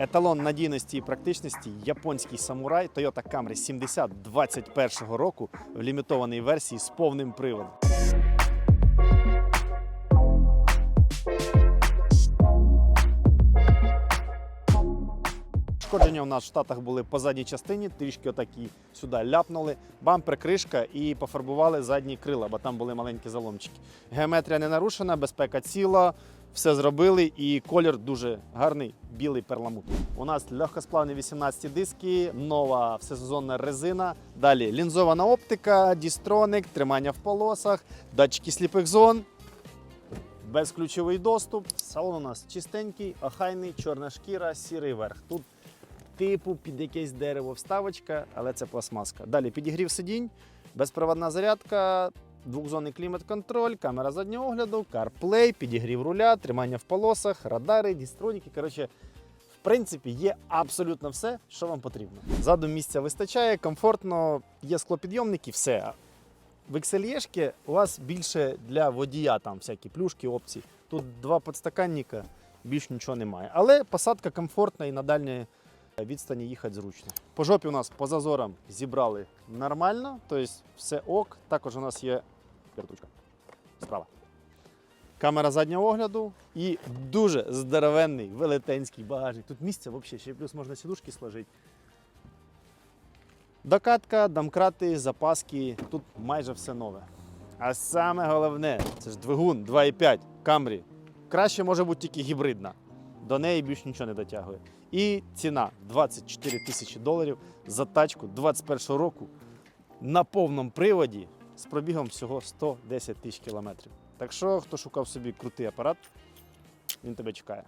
Еталон надійності і практичності японський самурай Toyota Camry 70 21 року в лімітованій версії з повним приводом. Шкодження у нас в Штатах були по задній частині, трішки отакі сюди ляпнули, бампер, кришка і пофарбували задні крила, бо там були маленькі заломчики. Геометрія не нарушена, безпека ціла, все зробили і колір дуже гарний, білий перламутр. У нас легкосплавні 18 диски, нова всесезонна резина. Далі лінзована оптика, дістроник, тримання в полосах, датчики сліпих зон. Безключовий доступ. Салон у нас чистенький, охайний, чорна шкіра, сірий верх. Тут типу під якесь дерево вставочка, але це пластмаска. Далі підігрів сидінь, безпроводна зарядка, двохзонний клімат-контроль, камера заднього огляду, CarPlay, підігрів руля, тримання в полосах, радари, дістроніки. Коротше, в принципі, є абсолютно все, що вам потрібно. Ззаду місця вистачає, комфортно, є склопідйомники, все. В XL у вас більше для водія, там всякі плюшки, опції. Тут два підстаканника, більш нічого немає. Але посадка комфортна і на дальній відстані їхати зручно. По жопі у нас по зазорам зібрали нормально, тобто все ок. Також у нас є вертушка справа. Камера заднього огляду і дуже здоровенний велетенський багажник. Тут місця взагалі, ще плюс можна сідушки сложити. Докатка, домкрати, запаски, тут майже все нове. А саме головне, це ж двигун 2,5 Camry. Краще може бути тільки гібридна. До неї більш нічого не дотягує. І ціна 24 тисячі доларів за тачку 21 року на повному приводі з пробігом всього 110 тисяч кілометрів. Так що, хто шукав собі крутий апарат, він тебе чекає.